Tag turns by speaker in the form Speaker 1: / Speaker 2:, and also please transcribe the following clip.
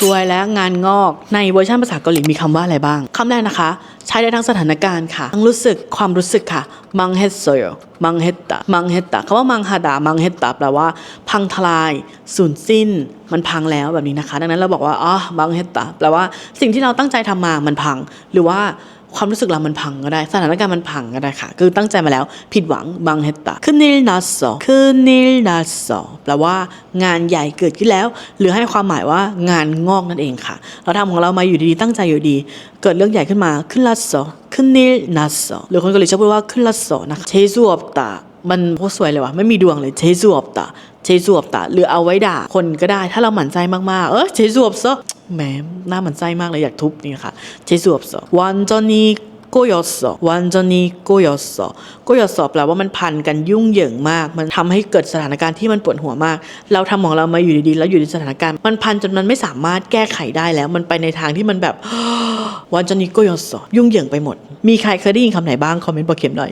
Speaker 1: สวยและงานงอกในเวอร์ชันภาษาเกาหลีมีคำว่าอะไรบ้างคำแรกนะคะ ใช้ได้ทั้งสถานการณ์ค่ะ ทั้งรู้สึกความรู้สึกค่ะมังเฮสโซโยมังเฮตตามังเฮตตาคำว่ามังฮาดามังเฮตตาแปลว่า พังทลายสูญสิ้น มันพังแล้วแบบนี้นะคะ ดังนั้นเราบอกว่าอ๋อมังเฮตตาแปลว่าสิ่งที่เราตั้งใจทำมามันพัง หรือว่าความรู้สึกเรามันพังก็ได้ สถานการณ์มันพังก็ได้ค่ะ คือตั้งใจมาแล้วผิดหวังบังเฮตตาคือนิลนัสคือนิลนัสแปลว่างานใหญ่เกิดขึ้นแล้ว หรือให้ความหมายว่างานงอกนั่นเองค่ะ เราทำของเรามาอยู่ดีๆตั้งใจอยู่ดี เกิดเรื่องใหญ่ขึ้นมาขึ้นลัสโซขึ้นนิลนัสหรือ คนเกาหลีชอบพูดว่าขึ้นลัสโซนะคะเชซูอบตามันโคตรสวยเลยวะไม่มีดวงเลยเชซูอบตาเชซูอบตาหรือเอาไว้ด่าคนก็ได้ ถ้าเราหมั่นใจมากๆ เออเชซูอบโซแหมหน้าหมั่นใจมากเลยอยากทุบนี่ค่ะเชซูอบโซวันจอนีโกยอสวันจอนีโกยอสโกยอสแปลว่ามันพันกันยุ่งเหยิงมาก มันทำให้เกิดสถานการณ์ที่มันปวดหัวมาก เราทำของเรามาอยู่ดีๆ แล้วอยู่ในสถานการณ์ มันพันจนมันไม่สามารถแก้ไขได้แล้ว มันไปในทางที่มันแบบ วันจอนีโกยอสยุ่งเหยิงไปหมด มีใครเคยได้ยินคำไหนบ้าง คอมเมนต์บอกเข็มหน่อย